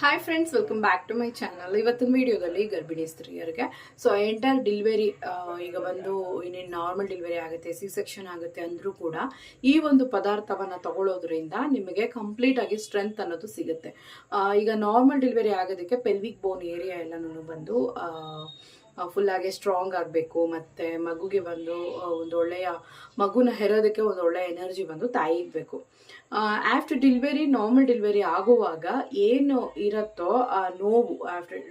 Hi friends welcome back to my channel ಇವತ್ತಿನ ವಿಡಿಯೋದಲ್ಲಿ ಗರ್ಭಿಣಿ ಸ್ತ್ರೀಯರಿಗೆ. ಸೊ ಎಂಟರ್ ಡಿಲಿವರಿ ಈಗ ಬಂದು ಇನ್ನೇನು ನಾರ್ಮಲ್ ಡಿಲಿವರಿ ಆಗುತ್ತೆ ಸಿ ಸೆಕ್ಷನ್ ಆಗುತ್ತೆ ಅಂದರೂ ಕೂಡ ಈ ಒಂದು ಪದಾರ್ಥವನ್ನು ತಗೊಳ್ಳೋದ್ರಿಂದ ನಿಮಗೆ ಕಂಪ್ಲೀಟ್ ಆಗಿ ಸ್ಟ್ರೆಂತ್ ಅನ್ನೋದು ಸಿಗುತ್ತೆ. ಈಗ ನಾರ್ಮಲ್ ಡೆಲಿವರಿ ಆಗೋದಕ್ಕೆ ಪೆಲ್ವಿಕ್ ಬೋನ್ ಏರಿಯಾ ಎಲ್ಲನೂ ಬಂದು ಫುಲ್ ಆಗಿ ಸ್ಟ್ರಾಂಗ್ ಆಗಬೇಕು, ಮತ್ತು ಮಗುಗೆ ಬಂದು ಒಂದು ಒಳ್ಳೆಯ ಮಗುನ ಹೆರೋದಕ್ಕೆ ಒಂದು ಒಳ್ಳೆಯ ಎನರ್ಜಿ ಬಂದು ತಾಯಿ ಇರಬೇಕು. ಆಫ್ಟರ್ ಡಿಲ್ವರಿ ನಾರ್ಮಲ್ ಡೆಲಿವರಿ ಆಗುವಾಗ ಏನು ಇರುತ್ತೋ ಆ ನೋವು ಆಫ್ಟರ್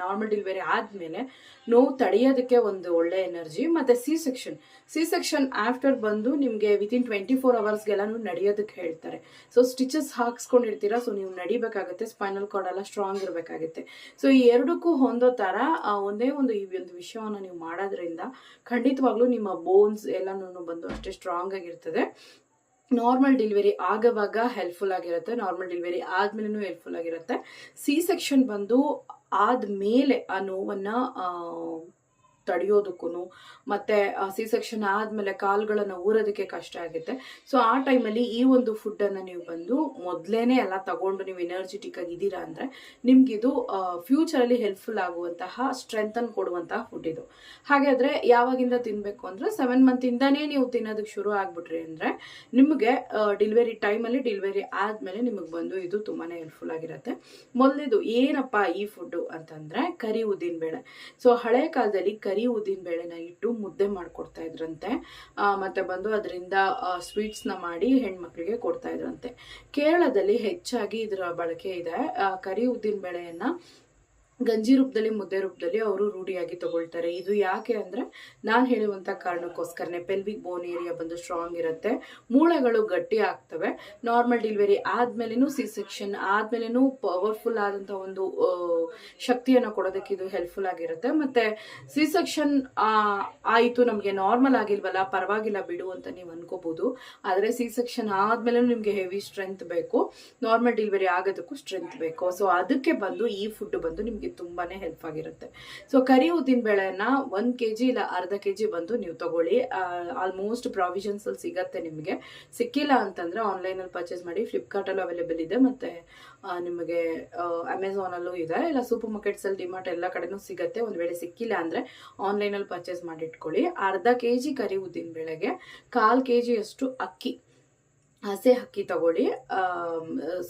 ನಾರ್ಮಲ್ ಡಿಲ್ವರಿ ಆದಮೇಲೆ ನೋವು ತಡೆಯೋದಕ್ಕೆ ಒಂದು ಒಳ್ಳೆ ಎನರ್ಜಿ ಮತ್ತು C section C section after ಬಂದು ನಿಮಗೆ ವಿತಿನ್ ಟ್ವೆಂಟಿ ಫೋರ್ ಅವರ್ಸ್ಗೆಲ್ಲನೂ ನಡೆಯೋದಕ್ಕೆ ಹೇಳ್ತಾರೆ. ಸೊ ಸ್ಟಿಚಸ್ ಹಾಕ್ಸ್ಕೊಂಡಿರ್ತೀರಾ ಸೊ ನೀವು ನಡಿಬೇಕಾಗುತ್ತೆ ಸ್ಪೈನಲ್ ಕಾರ್ಡ್ ಎಲ್ಲ ಸ್ಟ್ರಾಂಗ್ ಇರಬೇಕಾಗುತ್ತೆ. ಸೊ ಈ ಎರಡಕ್ಕೂ ಹೊಂದೋ ಥರ ಒಂದೇ ಒಂದು ಈ ಒಂದು ವಿಷಯವನ್ನು ನೀವು ಮಾಡೋದ್ರಿಂದ ಖಂಡಿತವಾಗ್ಲೂ ನಿಮ್ಮ ಬೋನ್ಸ್ ಎಲ್ಲನೂ ಬಂದು ಅಷ್ಟೇ ಸ್ಟ್ರಾಂಗ್ ಆಗಿರ್ತದೆ. ನಾರ್ಮಲ್ ಡೆಲಿವರಿ ಆಗವಾಗ ಹೆಲ್ಪ್ಫುಲ್ ಆಗಿರುತ್ತೆ. ನಾರ್ಮಲ್ ಡೆಲಿವರಿ ಆದ್ಮೇಲೆ ಹೆಲ್ಪ್ಫುಲ್ ಆಗಿರುತ್ತೆ. ಸಿ ಸೆಕ್ಷನ್ ಬಂದು ಆದ್ಮೇಲೆ ಆ ನೋವನ್ನು ತಡೆಯೋದಕ್ಕೂ ಮತ್ತೆ ಸಿ ಸೆಕ್ಷನ್ ಆದಮೇಲೆ ಕಾಲ್ಗಳನ್ನ ಊರೋದಕ್ಕೆ ಕಷ್ಟ ಆಗುತ್ತೆ. ಸೊ ಆ ಟೈಮಲ್ಲಿ ಈ ಒಂದು ಫುಡ್ಡನ್ನು ನೀವು ಬಂದು ಮೊದ್ಲೇನೆ ಎಲ್ಲ ತಗೊಂಡು ನೀವು ಎನರ್ಜೆಟಿಕ್ ಆಗಿ ಇದ್ದೀರಾ ಅಂದರೆ, ನಿಮ್ಗಿದು ಫ್ಯೂಚರಲ್ಲಿ ಹೆಲ್ಪ್ಫುಲ್ ಆಗುವಂತಹ ಸ್ಟ್ರೆಂತನ್ನು ಕೊಡುವಂತಹ ಫುಡ್ ಇದು. ಹಾಗಾದ್ರೆ ಯಾವಾಗಿಂದ ತಿನ್ಬೇಕು ಅಂದ್ರೆ ಸೆವೆನ್ ಮಂತಿಂದನೇ ನೀವು ತಿನ್ನೋದಕ್ಕೆ ಶುರು ಆಗ್ಬಿಟ್ರಿ ಅಂದರೆ, ನಿಮಗೆ ಡೆಲಿವರಿ ಟೈಮಲ್ಲಿ ಡೆಲಿವರಿ ಆದ್ಮೇಲೆ ನಿಮಗೆ ಬಂದು ಇದು ತುಂಬಾ ಹೆಲ್ಪ್ಫುಲ್ ಆಗಿರತ್ತೆ. ಮೊದಲೇದು ಏನಪ್ಪಾ ಈ ಫುಡ್ಡು ಅಂತಂದ್ರೆ, ಕರಿ ಉದ್ದಿನ ಬೇಳೆ ಸೊ ಹಳೆ ಕಾಲದಲ್ಲಿ ಕರಿ ಉದ್ದಿನ ಬೇಳೆನ ಇಟ್ಟು ಮುದ್ದೆ ಮಾಡ್ಕೊಡ್ತಾ ಇದ್ರಂತೆ. ಮತ್ತೆ ಬಂದು ಅದರಿಂದ ಸ್ವೀಟ್ಸ್ನ ಮಾಡಿ ಹೆಣ್ಮಕ್ಳಿಗೆ ಕೊಡ್ತಾ ಇದ್ರಂತೆ. ಕೇರಳದಲ್ಲಿ ಹೆಚ್ಚಾಗಿ ಇದರ ಬಳಕೆ ಇದೆ ಕರಿ ಉದ್ದಿನ ಬೇಳೆಯನ್ನ ಗಂಜಿ ರೂಪದಲ್ಲಿ, ಮುದ್ದೆ ರೂಪದಲ್ಲಿ ಅವರು ರೂಢಿಯಾಗಿ ತಗೊಳ್ತಾರೆ. ಇದು ಯಾಕೆ ಅಂದರೆ ನಾನು ಹೇಳುವಂಥ ಕಾರಣಕ್ಕೋಸ್ಕರನೇ ಪೆಲ್ವಿಕ್ ಬೋನ್ ಏರಿಯಾ ಬಂದು ಸ್ಟ್ರಾಂಗ್ ಇರುತ್ತೆ. ಮೂಳೆಗಳು ಗಟ್ಟಿ ಆಗ್ತವೆ. ನಾರ್ಮಲ್ ಡೆಲಿವರಿ ಆದ್ಮೇಲೆನೂ ಸಿ ಸೆಕ್ಷನ್ ಆದ್ಮೇಲೆನೂ ಪವರ್ಫುಲ್ ಆದಂಥ ಒಂದು ಶಕ್ತಿಯನ್ನು ಕೊಡೋದಕ್ಕೆ ಇದು ಹೆಲ್ಪ್ಫುಲ್ ಆಗಿರುತ್ತೆ. ಮತ್ತೆ ಸಿ ಸೆಕ್ಷನ್ ಆಯಿತು, ನಮಗೆ ನಾರ್ಮಲ್ ಆಗಿಲ್ವಲ್ಲ, ಪರವಾಗಿಲ್ಲ ಬಿಡು ಅಂತ ನೀವು ಅನ್ಕೋಬಹುದು ಆದರೆ ಸಿ ಸೆಕ್ಷನ್ ಆದಮೇಲೂ ನಿಮಗೆ ಹೆವಿ ಸ್ಟ್ರೆಂತ್ ಬೇಕು. ನಾರ್ಮಲ್ ಡೆಲಿವರಿ ಆಗೋದಕ್ಕೂ ಸ್ಟ್ರೆಂತ್ ಬೇಕು. ಸೊ ಅದಕ್ಕೆ ಬಂದು ಈ ಫುಡ್ ಬಂದು ನಿಮಗೆ ತುಂಬಾನೇ ಹೆಲ್ಪ್ ಆಗಿರುತ್ತೆ. ಸೊ ಕರಿ ಉದ್ದಿನ ಬೇಳೆನ ಒಂದು ಕೆ ಜಿ ಇಲ್ಲ ಅರ್ಧ ಕೆ ಜಿ ಬಂದು ನೀವು ತಗೊಳ್ಳಿ. ಆಲ್ಮೋಸ್ಟ್ ಪ್ರಾವಿಷನ್ಸ್ ಅಲ್ಲಿ ಸಿಗತ್ತೆ ನಿಮಗೆ. ಸಿಕ್ಕಿಲ್ಲ ಅಂತಂದ್ರೆ ಆನ್ಲೈನ್ ಅಲ್ಲಿ ಪರ್ಚೇಸ್ ಮಾಡಿ ಫ್ಲಿಪ್ಕಾರ್ಟ್ ಅಲ್ಲಿ ಅವೈಲೇಬಲ್ ಇದೆ ಮತ್ತೆ ನಿಮಗೆ ಅಮೆಝಾನ್ ಅಲ್ಲೂ ಇದೆ. ಇಲ್ಲ ಸೂಪರ್ ಮಾರ್ಕೆಟ್ಸ್ ಅಲ್ಲಿ ಡಿಮಾರ್ಟ್ ಎಲ್ಲ ಕಡೆನೂ ಸಿಗುತ್ತೆ. ಒಂದ್ ವೇಳೆ ಸಿಕ್ಕಿಲ್ಲ ಅಂದ್ರೆ ಆನ್ಲೈನ್ ಅಲ್ಲಿ ಪರ್ಚೇಸ್ ಮಾಡಿ ಇಟ್ಕೊಳ್ಳಿ. ಅರ್ಧ ಕೆ ಜಿ ಕರಿ ಉದ್ದಿನ ಬೆಳೆಗೆ, ಕಾಲು ಕೆ ಜಿಯಷ್ಟು ಅಕ್ಕಿ. ಹಸೆ ಅಕ್ಕಿ ತಗೊಳ್ಳಿ.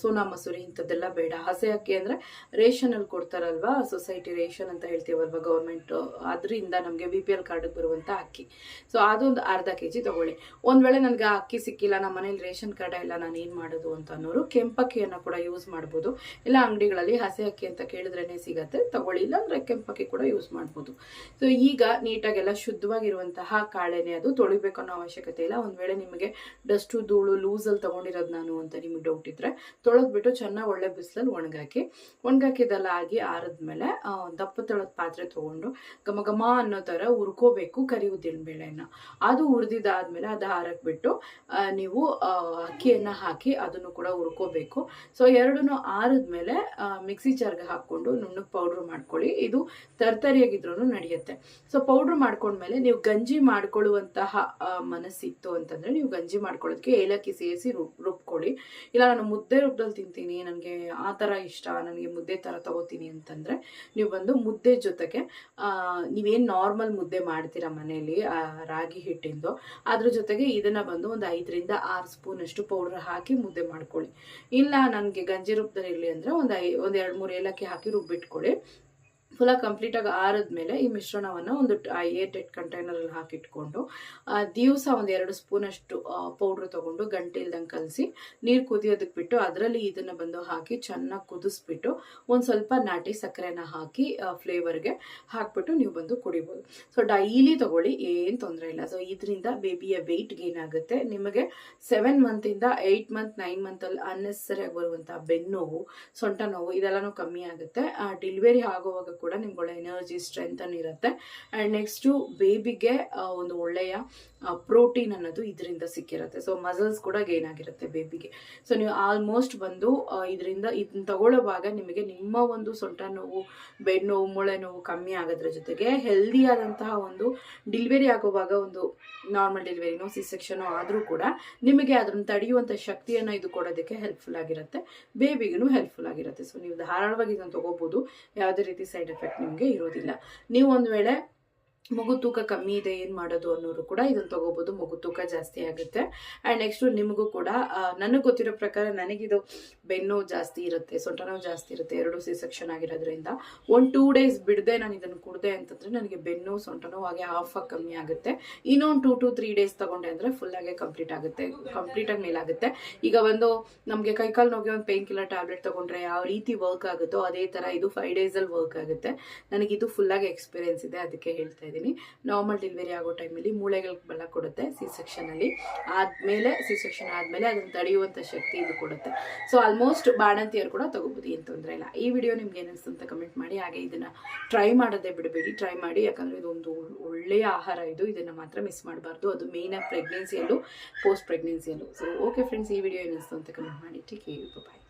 ಸೋನಾ ಮಸೂರಿ ಇಂಥದ್ದೆಲ್ಲ ಬೇಡ. ಹಸೆ ಅಕ್ಕಿ ಅಂದರೆ ರೇಷನಲ್ಲಿ ಕೊಡ್ತಾರಲ್ವಾ? ಸೊಸೈಟಿ ರೇಷನ್ ಅಂತ ಹೇಳ್ತೀವಲ್ವಾ ಗೌರ್ಮೆಂಟು ಅದರಿಂದ ನಮಗೆ ಬಿ ಪಿ ಎಲ್ ಕಾರ್ಡಿಗೆ ಬರುವಂಥ ಅಕ್ಕಿ. ಸೊ ಅದೊಂದು ಅರ್ಧ ಕೆ ಜಿ ತಗೊಳ್ಳಿ. ಒಂದು ವೇಳೆ ನನಗೆ ಆ ಅಕ್ಕಿ ಸಿಕ್ಕಿಲ್ಲ ನಮ್ಮ ಮನೇಲಿ ರೇಷನ್ ಕಾರ್ಡ ಇಲ್ಲ, ನಾನು ಏನು ಮಾಡೋದು ಅಂತ ಅನ್ನೋರು ಕೆಂಪಕ್ಕಿಯನ್ನು ಕೂಡ ಯೂಸ್ ಮಾಡ್ಬೋದು. ಇಲ್ಲ, ಅಂಗಡಿಗಳಲ್ಲಿ ಹಸೆ ಅಕ್ಕಿ ಅಂತ ಕೇಳಿದ್ರೇ ಸಿಗತ್ತೆ, ತಗೊಳ್ಳಿ. ಇಲ್ಲ ಅಂದರೆ ಕೆಂಪಕ್ಕಿ ಕೂಡ ಯೂಸ್ ಮಾಡ್ಬೋದು. ಸೊ ಈಗ ನೀಟಾಗೆಲ್ಲ ಶುದ್ಧವಾಗಿರುವಂತಹ ಕಾಳೆನೆ ಅದು ತೊಳಿಬೇಕು ಅನ್ನೋ ಅವಶ್ಯಕತೆ ಇಲ್ಲ. ಒಂದು ವೇಳೆ ನಿಮಗೆ ಡಸ್ಟು ಧೂಳು ಲೂಸಲ್ಲಿ ತಗೊಂಡಿರೋದು ನಾನು ಅಂತ ನಿಮಗೆ ಡೌಟ್ ಇದ್ರೆ ತೊಳೆದ್ಬಿಟ್ಟು ಚೆನ್ನಾಗಿ ಒಳ್ಳೆ ಬಿಸಿಲಲ್ಲಿ ಒಣಗಾಕಿ, ಒಣಗಾಕಿದೆಲ್ಲ ಆಗಿ ಆರಿದ್ಮೇಲೆ ದಪ್ಪ ತೊಳೆದ ಪಾತ್ರೆ ತಗೊಂಡು ಘಮ ಘಮ ಅನ್ನೋ ಥರ ಹುರ್ಕೋಬೇಕು ಕರಿ ಉದ್ದಿನ ಬೇಳೆನ ಅದು ಹುರಿದಿದ್ದಾದ್ಮೇಲೆ ಅದು ಹಾರಕ್ಬಿಟ್ಟು ನೀವು ಅಕ್ಕಿಯನ್ನು ಹಾಕಿ ಅದನ್ನು ಕೂಡ ಹುರ್ಕೋಬೇಕು. ಸೊ, ಎರಡನ್ನೂ ಆರಿದ್ಮೇಲೆ ಮಿಕ್ಸಿ ಜಾರ್ಗೆ ಹಾಕ್ಕೊಂಡು ನುಣ್ಣಗೆ ಪೌಡ್ರ್ ಮಾಡ್ಕೊಳ್ಳಿ. ಇದು ತರ್ತರಿಯಾಗಿದ್ರೂ ನಡೆಯುತ್ತೆ. ಸೊ, ಪೌಡ್ರ್ ಮಾಡ್ಕೊಂಡ್ಮೇಲೆ ನೀವು ಗಂಜಿ ಮಾಡ್ಕೊಳ್ಳುವಂತಹ ಮನಸ್ಸಿತ್ತು ಅಂತಂದ್ರೆ ನೀವು ಗಂಜಿ ಮಾಡ್ಕೊಳ್ಳೋದಕ್ಕೆ ಏಲಕ್ಕಿ ಸೇರಿಸಿ ರುಬ್, ರುಬ್ಕೊಳ್ಳಿ. ಇಲ್ಲ, ನಾನು ಮುದ್ದೆ ರೂಪದಲ್ಲಿ ತಿಂತೀನಿ, ನನಗೆ ಆ ಥರ ಇಷ್ಟ, ನನಗೆ ಮುದ್ದೆ ಥರ ತಗೋತೀನಿ ಅಂತಂದರೆ, ನೀವು ಬಂದು ಮುದ್ದೆ ಜೊತೆಗೆ ನೀವೇನು ನಾರ್ಮಲ್ ಮುದ್ದೆ ಮಾಡ್ತೀರಾ ಮನೆಯಲ್ಲಿ ರಾಗಿ ಹಿಟ್ಟಿಂದು, ಅದ್ರ ಜೊತೆಗೆ ಇದನ್ನು ಬಂದು ಒಂದು ಐದರಿಂದ ಆರು ಸ್ಪೂನ್ ಅಷ್ಟು ಪೌಡ್ರ್ ಹಾಕಿ ಮುದ್ದೆ ಮಾಡ್ಕೊಳ್ಳಿ. ಇಲ್ಲ, ನನಗೆ ಗಂಜಿ ರೂಪದಲ್ಲಿ ಇರಲಿ ಅಂದರೆ ಒಂದು ಐ, ಒಂದು ಎರಡು ಮೂರು ಏಲಕ್ಕಿ ಹಾಕಿ ರುಬ್ಬಿಟ್ಕೊಳ್ಳಿ. ಫುಲ್ಲ ಕಂಪ್ಲೀಟಾಗಿ ಆರಿದ್ಮೇಲೆ ಈ ಮಿಶ್ರಣವನ್ನು ಒಂದು ಏಟ್ ಏಟ್ ಕಂಟೈನರಲ್ಲಿ ಹಾಕಿಟ್ಕೊಂಡು ದಿವಸ ಒಂದು ಎರಡು ಸ್ಪೂನಷ್ಟು ಪೌಡ್ರ್ ತೊಗೊಂಡು ಗಂಟೆ ಇಲ್ದಂಗೆ ಕಲಸಿ ನೀರು ಕುದಿಯೋದಕ್ಕೆ ಬಿಟ್ಟು ಅದರಲ್ಲಿ ಇದನ್ನು ಬಂದು ಹಾಕಿ ಚೆನ್ನಾಗಿ ಕುದಿಸ್ಬಿಟ್ಟು ಒಂದು ಸ್ವಲ್ಪ ನಾಟಿ ಸಕ್ಕರೆನ ಹಾಕಿ ಫ್ಲೇವರ್ಗೆ ಹಾಕ್ಬಿಟ್ಟು ನೀವು ಬಂದು ಕುಡಿಬೋದು. ಸೊ ಡೈಲಿ ತಗೊಳ್ಳಿ, ಏನು ತೊಂದರೆ ಇಲ್ಲ. ಸೊ ಇದರಿಂದ ಬೇಬಿಯ ವೆಯ್ಟ್ ಗೇನ್ ಆಗುತ್ತೆ. ನಿಮಗೆ ಸೆವೆನ್ ಮಂತಿಂದ ಏಯ್ಟ್ ಮಂತ್ ನೈನ್ ಮಂತಲ್ಲಿ ಅನ್ನೆಸರಿಯಾಗಿ ಬರುವಂಥ ನೋವು ಸೊಂಟ ನೋವು ಇದೆಲ್ಲನೂ ಕಮ್ಮಿ ಆಗುತ್ತೆ. ಡೆಲಿವರಿ ಆಗುವಾಗ ಕೂಡ ನಿಮ್ಗೆ ಒಳ್ಳೆ ಎನರ್ಜಿ ಸ್ಟ್ರೆಂತನ್ ಇರುತ್ತೆ. ಆ್ಯಂಡ್ ನೆಕ್ಸ್ಟು ಬೇಬಿಗೆ ಒಂದು ಒಳ್ಳೆಯ ಪ್ರೋಟೀನ್ ಅನ್ನೋದು ಇದರಿಂದ ಸಿಕ್ಕಿರುತ್ತೆ. ಸೊ ಮಸಲ್ಸ್ ಕೂಡ ಗೇನ್ ಆಗಿರುತ್ತೆ ಬೇಬಿಗೆ ಸೊ ನೀವು ಆಲ್ಮೋಸ್ಟ್ ಬಂದು ಇದರಿಂದ ಇದನ್ನ ತಗೊಳ್ಳೋವಾಗ ನಿಮಗೆ ನಿಮ್ಮ ಒಂದು ಸೊಂಟ ನೋವು ಬೆನ್ನು ನೋವು, ಮೂಳೆ ನೋವು ಕಮ್ಮಿ ಆಗೋದ್ರ ಜೊತೆಗೆ ಹೆಲ್ದಿ ಆದಂತಹ ಒಂದು ಡಿಲಿವರಿ ಆಗುವಾಗ ಒಂದು ನಾರ್ಮಲ್ ಡೆಲಿವರಿನೋ ಸಿ ಸೆಕ್ಷನೋ ಆದರೂ ಕೂಡ ನಿಮಗೆ ಅದನ್ನು ತಡೆಯುವಂಥ ಶಕ್ತಿಯನ್ನು ಇದು ಕೊಡೋದಕ್ಕೆ ಹೆಲ್ಪ್ಫುಲ್ ಆಗಿರುತ್ತೆ. ಬೇಬಿಗೂ ಹೆಲ್ಪ್ಫುಲ್ ಆಗಿರುತ್ತೆ. ಸೊ ನೀವು ಧಾರಾಳವಾಗಿ ಇದನ್ನು ತಗೋಬೋದು. ಯಾವುದೇ ರೀತಿ ಸೈಡ್ ಎಫೆಕ್ಟ್ ನಿಮಗೆ ಇರೋದಿಲ್ಲ. ನೀವು ಒಂದು ವೇಳೆ ಮಗು ತೂಕ ಕಮ್ಮಿ ಇದೆ, ಏನು ಮಾಡೋದು ಅನ್ನೋರು ಕೂಡ ಇದನ್ನು ತೊಗೋಬೋದು. ಮಗು ತೂಕ ಜಾಸ್ತಿ ಆಗುತ್ತೆ. ಆ್ಯಂಡ್ ನೆಕ್ಸ್ಟು ನಿಮಗೂ ಕೂಡ ನನಗೆ ಗೊತ್ತಿರೋ ಪ್ರಕಾರ ನನಗಿದು ಬೆನ್ನು ಜಾಸ್ತಿ ಇರುತ್ತೆ, ಸೊಂಟ ನೋವು ಜಾಸ್ತಿ ಇರುತ್ತೆ, ಎರಡು ಸಿ ಸೆಕ್ಷನ್ ಆಗಿರೋದ್ರಿಂದ. ಒಂದು ಟೂ ಡೇಸ್ ಬಿಡದೆ ನಾನು ಇದನ್ನು ಕುಡ್ದೆ ಅಂತಂದರೆ ನನಗೆ ಬೆನ್ನು, ಸೊಂಟ ನೋವು ಹಾಗೆ ಹಾಫ್ ಆಗಿ ಕಮ್ಮಿ ಆಗುತ್ತೆ. ಇನ್ನೊಂದು ಟೂ ಟು ತ್ರೀ ಡೇಸ್ ತೊಗೊಂಡೆ ಅಂದರೆ ಫುಲ್ಲಾಗೆ ಕಂಪ್ಲೀಟ್ ಆಗುತ್ತೆ ಕಂಪ್ಲೀಟಾಗಿ ಮೇಲಾಗುತ್ತೆ. ಈಗ ಒಂದು ನಮಗೆ ಕೈಕಾಲು ನೋವಿಗೆ ಒಂದು ಪೇನ್ ಕಿಲ್ಲರ್ ಟ್ಯಾಬ್ಲೆಟ್ ತೊಗೊಂಡ್ರೆ ಯಾವ ರೀತಿ ವರ್ಕ್ ಆಗುತ್ತೋ, ಅದೇ ಥರ ಇದು ಫೈವ್ ಡೇಸಲ್ಲಿ ವರ್ಕ್ ಆಗುತ್ತೆ. ನನಗಿದು ಫುಲ್ಲಾಗಿ ಎಕ್ಸ್ಪೀರಿಯನ್ಸ್ ಇದೆ, ಅದಕ್ಕೆ ಹೇಳ್ತಾ ನಾರ್ಮಲ್ ಡೆಲಿವರಿ ಆಗೋ ಟೈಮಲ್ಲಿ ಮೂಳೆಗಳಿಗೆ ಬಲ ಕೊಡುತ್ತೆ ಸಿ ಸೆಕ್ಷನಲ್ಲಿ ಆದಮೇಲೆ ಸಿ ಸೆಕ್ಷನ್ ಆದಮೇಲೆ ಅದನ್ನು ತಡೆಯುವಂಥ ಶಕ್ತಿ ಇದು ಕೊಡುತ್ತೆ. ಸೊ ಆಲ್ಮೋಸ್ಟ್ ಬಾಣಂತಿಯರು ಕೂಡ ತೊಗೋಬೋದು, ಏನು ತೊಂದರೆ ಇಲ್ಲ. ಈ ವಿಡಿಯೋ ನಿಮ್ಗೆ ಏನಿಸ್ತು ಅಂತ ಕಮೆಂಟ್ ಮಾಡಿ, ಹಾಗೆ ಇದನ್ನು ಟ್ರೈ ಮಾಡೋದೇ ಬಿಡಬೇಡಿ ಟ್ರೈ ಮಾಡಿ. ಯಾಕಂದರೆ ಇದೊಂದು ಒಳ್ಳೆಯ ಆಹಾರ ಇದು. ಇದನ್ನು ಮಾತ್ರ ಮಿಸ್ ಮಾಡಬಾರ್ದು. ಅದು ಮೇಯ್ನಾಗಿ ಪ್ರೆಗ್ನೆನ್ಸಿಯಲ್ಲೂ ಪೋಸ್ಟ್ ಪ್ರೆಗ್ನೆನ್ಸಿಯಲ್ಲೂ ಸೊ ಓಕೆ ಫ್ರೆಂಡ್ಸ್ ಈ ವಿಡಿಯೋ ಏನಿಸ್ತು ಅಂತ ಕಮೆಂಟ್ ಮಾಡಿ. ಟೇಕ್ ಬಾಯ್